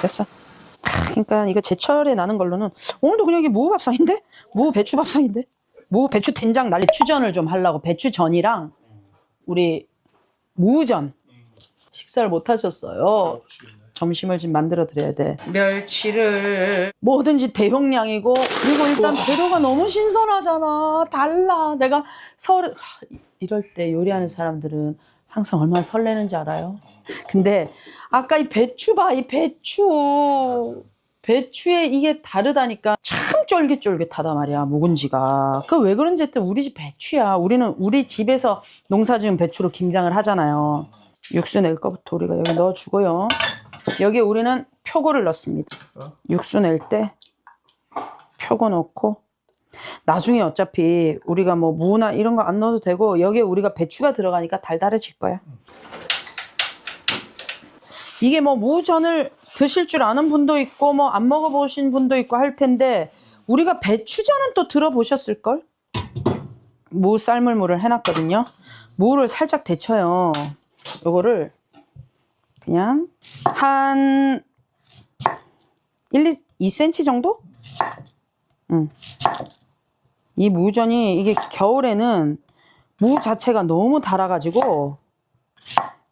됐어. 하, 그러니까 이거 제철에 나는 걸로는 오늘도 그냥 이게 무 밥상인데? 무 배추 밥상인데? 무 배추 된장 난리 추전을 좀 하려고 배추전이랑 우리 무전 식사를 못 하셨어요. 점심을 지금 만들어 드려야 돼. 멸치를 뭐든지 대용량이고 그리고 일단 재료가 너무 신선하잖아. 달라. 내가 서울 하, 이럴 때 요리하는 사람들은 항상 얼마나 설레는지 알아요? 근데 아까 이 배추 봐, 이 배추. 배추에 이게 다르다니까 참 쫄깃쫄깃하다 말이야 묵은지가. 그 왜 그런지 했더니 우리 집 배추야. 우리는 우리 집에서 농사 지은 배추로 김장을 하잖아요. 육수 낼 거부터 우리가 여기 넣어주고요. 여기 우리는 표고를 넣습니다. 육수 낼 때 표고 넣고 나중에 어차피 우리가 뭐 무나 이런 거 안 넣어도 되고 여기에 우리가 배추가 들어가니까 달달해질 거야 이게 뭐 무전을 드실 줄 아는 분도 있고 뭐 안 먹어보신 분도 있고 할 텐데 우리가 배추전은 또 들어보셨을걸? 무 삶을 무를 해놨거든요. 무를 살짝 데쳐요. 요거를 그냥 한 1, 2, 2cm 정도? 응. 이 무전이 이게 겨울에는 무 자체가 너무 달아가지고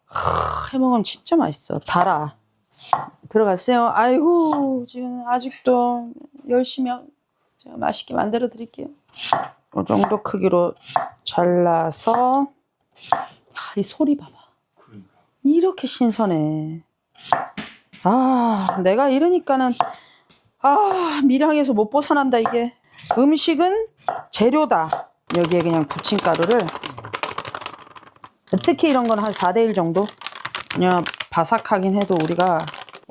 하, 해먹으면 진짜 맛있어. 달아. 들어갔어요. 아이고 지금 아직도 열심히 하- 제가 맛있게 만들어 드릴게요. 이 정도 크기로 잘라서 아, 이 소리 봐봐. 이렇게 신선해. 아 내가 이러니까는 아 밀양에서 못 벗어난다 이게. 음식은 재료다. 여기에 그냥 부침가루를 특히 이런 건 한 4대1 정도? 그냥 바삭하긴 해도 우리가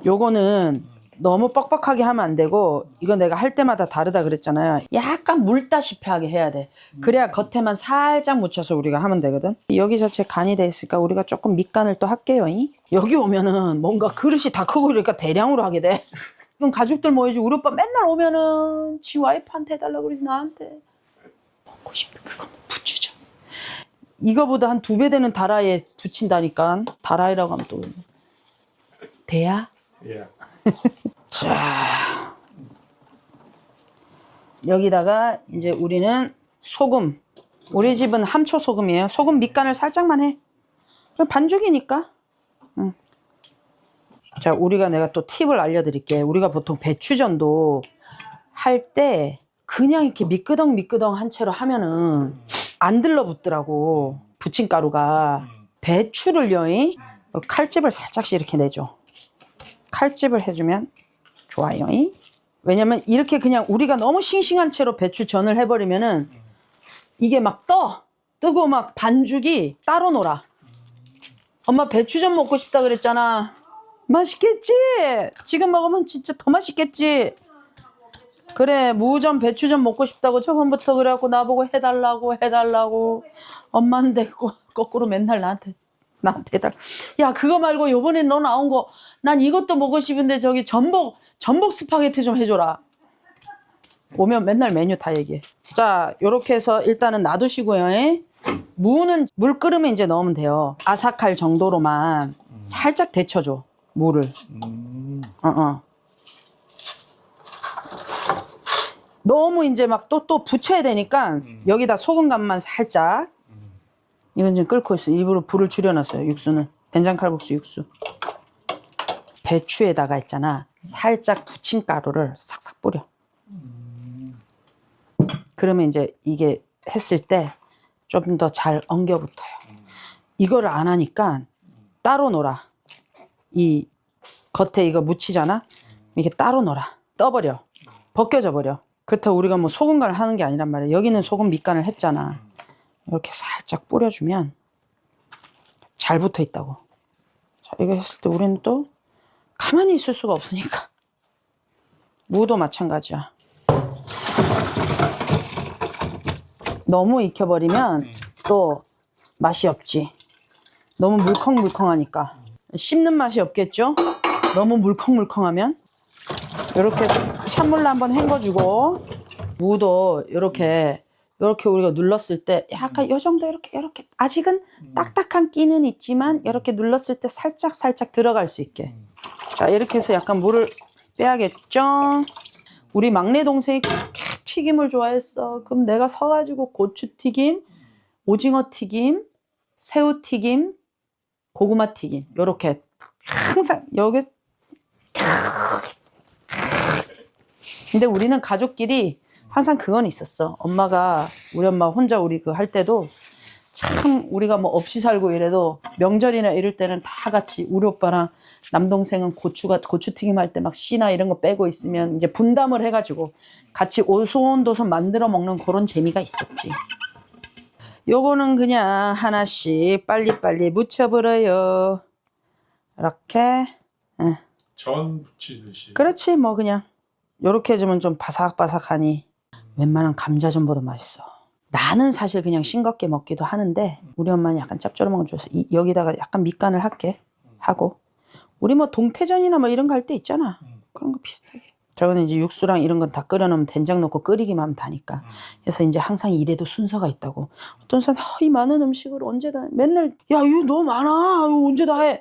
요거는 너무 뻑뻑하게 하면 안 되고 이거 내가 할 때마다 다르다 그랬잖아요. 약간 물다시피 하게 해야 돼. 그래야 겉에만 살짝 묻혀서 우리가 하면 되거든. 여기 자체 간이 돼 있으니까 우리가 조금 밑간을 또 할게요. 이. 여기 오면은 뭔가 그릇이 다 크고 그러니까 대량으로 하게 돼. 그럼 가족들 모이지 우리 오빠 맨날 오면은 지 와이프한테 해달라고 그러지 나한테. 먹고 싶은 그거 부추죠. 이거보다 한 두 배 되는 다라에 붙인다니까. 다라이라고 하면 또 대야? 예. 자 여기다가 이제 우리는 소금. 우리 집은 함초 소금이에요. 소금 밑간을 살짝만 해. 반죽이니까. 응. 자, 우리가 내가 또 팁을 알려드릴게. 우리가 보통 배추전도 할 때 그냥 이렇게 미끄덩 미끄덩 한 채로 하면은 안 들러붙더라고. 부침가루가. 배추를요, 이? 칼집을 살짝씩 이렇게 내줘. 칼집을 해주면 좋아요. 이? 왜냐면 이렇게 그냥 우리가 너무 싱싱한 채로 배추전을 해버리면은 이게 막 떠. 뜨고 막 반죽이 따로 놀아. 엄마 배추전 먹고 싶다 그랬잖아. 맛있겠지? 지금 먹으면 진짜 더 맛있겠지? 그래, 무전, 배추전 먹고 싶다고 저번부터 그래갖고 나보고 해달라고, 해달라고. 엄마인데 거- 거꾸로 맨날 나한테, 나한테 해달. 야, 그거 말고 요번에 너 나온 거, 난 이것도 먹고 싶은데 저기 전복, 전복 스파게티 좀 해줘라. 오면 맨날 메뉴 다 얘기해. 자, 요렇게 해서 일단은 놔두시고요. 예? 무는 물 끓으면 이제 넣으면 돼요. 아삭할 정도로만 살짝 데쳐줘. 무를. 음. 어, 어. 너무 이제 막 또 또 붙여야 되니까 여기다 소금 간만 살짝. 이건 지금 끓고 있어. 일부러 불을 줄여놨어요. 육수는 된장 칼국수 육수. 배추에다가 있잖아. 살짝 부침가루를 싹싹 뿌려. 그러면 이제 이게 했을 때 좀 더 잘 엉겨 붙어요. 이거를 안 하니까 따로 놀아. 이 겉에 이거 묻히잖아? 이게 따로 놀아. 떠버려. 벗겨져 버려. 그렇다고 우리가 뭐 소금 간을 하는 게 아니란 말이야. 여기는 소금 밑간을 했잖아. 이렇게 살짝 뿌려주면 잘 붙어 있다고. 자, 이거 했을 때 우리는 또 가만히 있을 수가 없으니까. 무도 마찬가지야. 너무 익혀버리면 또 맛이 없지. 너무 물컹물컹하니까. 씹는 맛이 없겠죠? 너무 물컹물컹하면. 이렇게 찬물로 한번 헹궈주고, 무도 이렇게, 이렇게 우리가 눌렀을 때 약간 요 정도 이렇게, 이렇게, 아직은 딱딱한 끼는 있지만, 이렇게 눌렀을 때 살짝 살짝 들어갈 수 있게. 자, 이렇게 해서 약간 물을 빼야겠죠? 우리 막내 동생이 튀김을 좋아했어. 그럼 내가 서가지고 고추 튀김, 오징어 튀김, 새우 튀김, 고구마 튀김. 요렇게 항상 여기 근데 우리는 가족끼리 항상 그건 있었어. 엄마가 우리 엄마 혼자 우리 그 할 때도 참 우리가 뭐 없이 살고 이래도 명절이나 이럴 때는 다 같이 우리 오빠랑 남동생은 고추가 고추튀김 할 때 막 씨나 이런 거 빼고 있으면 이제 분담을 해가지고 같이 오손도손 만들어 먹는 그런 재미가 있었지. 요거는 그냥 하나씩 빨리빨리 묻혀버려요. 이렇게. 응. 전 부치듯이. 그렇지 뭐 그냥 요렇게 해주면 좀 바삭바삭하니 웬만한 감자전보다 맛있어 나는 사실 그냥 싱겁게 먹기도 하는데 우리 엄마는 약간 짭조름한 거 좋아해서 이- 여기다가 약간 밑간을 할게 하고 우리 뭐 동태전이나 뭐 이런 거 할 때 있잖아 음. 그런 거 비슷하게 저거는 이제 육수랑 이런 건 다 끓여놓으면 된장 넣고 끓이기만 하면 다니까. 음. 그래서 이제 항상 이래도 순서가 있다고. 어떤 사람 아, 이 많은 음식을 언제 다 맨날 야 이거 너무 많아. 이거 언제 다 해.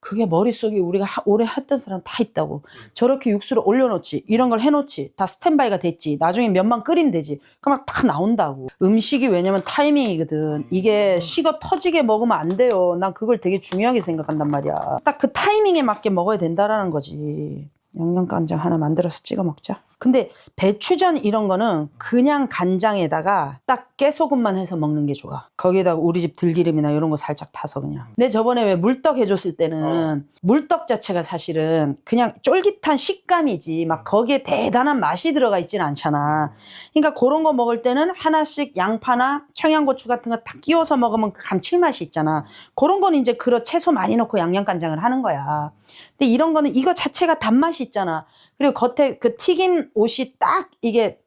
그게 머릿속에 우리가 하- 오래 했던 사람 다 있다고. 저렇게 육수를 올려놓지 이런 걸 해놓지 다 스탠바이가 됐지 나중에 면만 끓이면 되지 그럼 다 나온다고. 음식이 왜냐면 타이밍이거든. 이게 식어 터지게 먹으면 안 돼요. 난 그걸 되게 중요하게 생각한단 말이야. 딱 그 타이밍에 맞게 먹어야 된다라는 거지 양념 간장 하나 만들어서 찍어 먹자 근데 배추전 이런 거는 그냥 간장에다가 딱 깨소금만 해서 먹는 게 좋아. 거기에다가 우리 집 들기름이나 이런 거 살짝 타서 그냥. 근데 저번에 왜 물떡 해줬을 때는 물떡 자체가 사실은 그냥 쫄깃한 식감이지 막 거기에 대단한 맛이 들어가 있지는 않잖아. 그러니까 그런 거 먹을 때는 하나씩 양파나 청양고추 같은 거 딱 끼워서 먹으면 그 감칠맛이 있잖아. 그런 건 이제 그런 채소 많이 넣고 양념간장을 하는 거야. 근데 이런 거는 이거 자체가 단맛이 있잖아. 그리고 겉에 그 튀김 옷이 딱 이게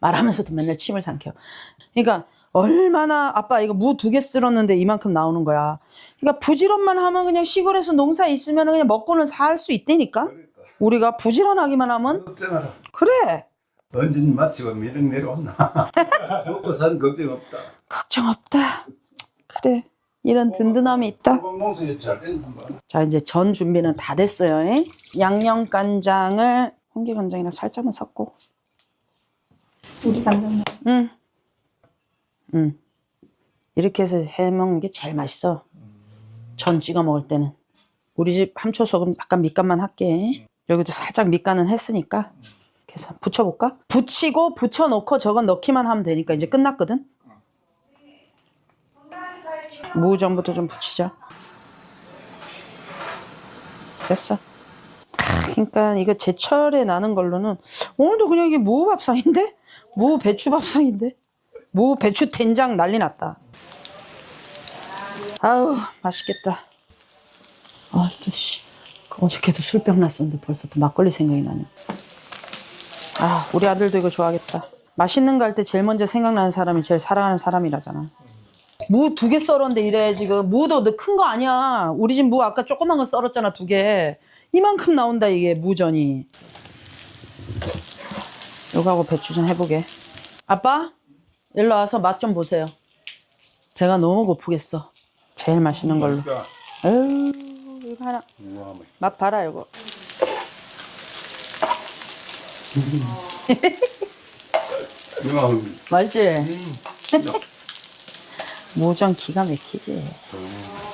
말하면서도 맨날 침을 삼켜. 그러니까 얼마나 아빠 이거 무 두 개 쓸었는데 이만큼 나오는 거야. 그러니까 부지런만 하면 그냥 시골에서 농사 있으면 그냥 먹고는 살 수 있다니까. 그러니까 우리가 부지런하기만 하면 걱정하라. 그래. 언제니 마치고 미륵 내려온나. 먹고 사는 걱정 없다. 걱정 없다. 그래. 이런 든든함이 있다. 자 이제 전 준비는 다 됐어요. 에? 양념 간장을 홍게 간장이랑 살짝만 섞고. 우리 간장 응. 응. 이렇게 해서 해 먹는 게 제일 맛있어. 전 찍어 먹을 때는. 우리 집 함초 소금 약간 밑간만 할게. 여기도 살짝 밑간은 했으니까. 그래서 붙여볼까? 붙이고 붙여놓고 저건 넣기만 하면 되니까 이제 끝났거든. 무전부터 좀 붙이자. 됐어. 아, 그러니까 이거 제철에 나는 걸로는 오늘도 그냥 이게 무밥상인데? 무 배추 밥상인데? 무 배추 된장 난리 났다. 아우 맛있겠다. 아, 또 씨. 어저께도 술병 났었는데 벌써 또 막걸리 생각이 나네. 아, 우리 아들도 이거 좋아하겠다. 맛있는 거 할 때 제일 먼저 생각나는 사람이 제일 사랑하는 사람이라잖아. 무 두 개 썰었는데 이래 지금 무도 너큰거 아니야. 우리 집 무 아까 조그만 거 썰었잖아 두 개. 이만큼 나온다 이게 무전이. 요거하고 배추전 해보게. 아빠 일로 와서 맛 좀 보세요. 배가 너무 고프겠어. 제일 맛있는 걸로. 에휴 이거 하나 뭐. 맛 봐라 이거. 맛있지? 무전 기가 막히지. 음.